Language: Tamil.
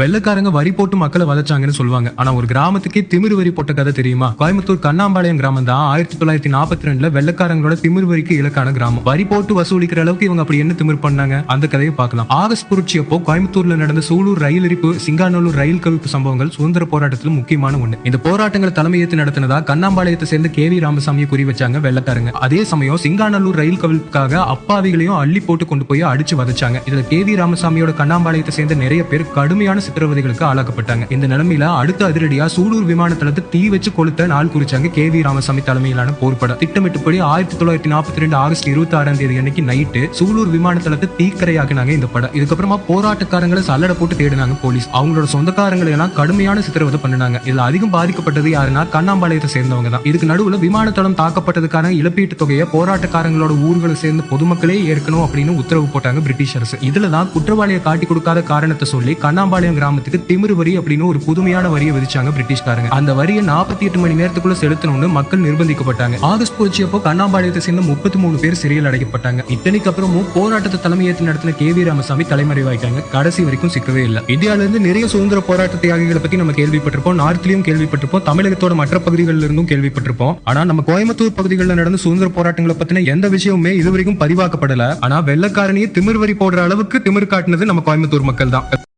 வெள்ளக்காரங்க வரி போட்டு மக்களை வதச்சாங்கன்னு சொல்லுவாங்க. ஆனா ஒரு கிராமத்துக்கே திமிரு வரி போட்ட கதை தெரியுமா? கோயம்புத்தூர் கண்ணாம்பாளையம் கிராமம் தான் ஆயிரத்தி தொள்ளாயிரத்தி நாற்பத்தி ரெண்டுல வெள்ளக்காரங்களோட திமிரு வரிக்கு இலக்கான கிராமம். வரி போட்டு வசூலிக்கிற அளவுக்கு இவங்க அப்படி என்ன திமிர் பண்ணாங்க? அந்த கதையை பார்க்கலாம். ஆகஸ்ட் புரட்சி அப்போ கோயம்புத்தூர்ல நடந்த சூலூர் ரயில் எரிப்பு சிங்காநல்லூர் ரயில் கவிப்பு சம்பவங்கள் சுதந்திர போராட்டத்தில் முக்கியமான ஒண்ணு. இந்த போராட்டங்களை தலைமையேற்று நடத்தினதா கண்ணாம்பாளையத்தை சேர்ந்த கே வி ராமசாமியை குறி வச்சாங்க வெள்ளக்காரங்க. அதே சமயம் சிங்காநல்லூர் ரயில் கவிப்புக்காக அப்பாவிகளையும் அள்ளி போட்டு கொண்டு போய் அடிச்சு வதச்சாங்க. இதுல கே வி ராமசாமியோட கண்ணாம்பாளையத்தை சேர்ந்த நிறைய பேர் கடுமையான சித்திரவதைகளுக்கு ஆளாக்கப்பட்டாங்க. இந்த நிலைமையில அடுத்த அதிரடியா சூலூர் விமான தளத்தை தீ வச்சு கொளுத்த நாள் குறிச்சாங்க கே வி ராமசாமி தலைமையிலான போர்ப்படம் திட்டமிட்டபடி ஆயிரத்தி தொள்ளாயிரத்தி நாற்பத்தி ரெண்டு ஆகஸ்ட் இருபத்தி ஆறாம் தேதி அன்னைக்கு நைட்டு சூலூர் விமான தளத்தை தீக்கரையாக்குனாங்க இந்த படம். இதுக்கப்புறமா போராட்டக்காரங்களை சல்லடை போட்டு தேடினாங்க போலீஸ். அவங்களோட சொந்தக்காரங்களை எல்லாம் கடுமையான சித்திரவதை பண்ணுனாங்க. இதுல அதிகம் பாதிக்கப்பட்டது யாருன்னா கண்ணாம்பாளையத்தை சேர்ந்தவங்க தான். இதுக்கு நடுவுல விமான தளம் தாக்கப்பட்டதுக்கான இழப்பீட்டு தொகையை போராட்டக்காரங்களோட ஊர்களை சேர்ந்த பொதுமக்களே ஏற்கணும் அப்படின்னு உத்தரவு போட்டாங்க பிரிட்டிஷ் அரசு. இதுல தான் குற்றவாளியை காட்டி கொடுக்காத காரணத்தை சொல்லி கண்ணாம்பாளையம் கிராமத்துக்கு திமிரு வரி அப்படின்னு ஒரு புதுமையான வரியை விதிச்சாங்க பிரிட்டிஷ்காரங்க. அந்த வரியை நாற்பத்தி எட்டு மணி நேரத்துக்குள்ள செலுத்தணும்னு மக்கள் நிர்பந்திக்கப்பட்டாங்க. ஆகஸ்ட் புரட்சி அப்போ கண்ணாம்பாளையத்தை சேர்ந்த முப்பத்தி மூணு பேர் சிறையில் அடைக்கப்பட்டாங்க. இத்தனைக்கு அப்புறமும் போராட்டத்தை தலைமையேற்று நடத்தின கே வி ராமசாமி தலைமறைவாயிட்டாங்க. கடைசி வரைக்கும் சிக்கவே இல்லை. இந்தியால இருந்து நிறைய சுதந்திர போராட்ட தியாகிகளை பத்தி நம்ம கேள்விப்பட்டிருப்போம். நார்த்லயும் கேள்விப்பட்டிருப்போம். தமிழகத்தோட மற்ற பகுதிகளில் இருந்தும் கேள்விப்பட்டிருப்போம். ஆனா நம்ம கோயம்புத்தூர் பகுதிகளில் நடந்த சுதந்திர போராட்டங்களை பத்தின எந்த விஷயமுமே இதுவரைக்கும் பதிவாக்கப்படல. ஆனா வெள்ளக்காரனையே திமிர் வரி போடுற அளவுக்கு திமிர் காட்டினது நம்ம கோயம்புத்தூர் மக்கள் தான்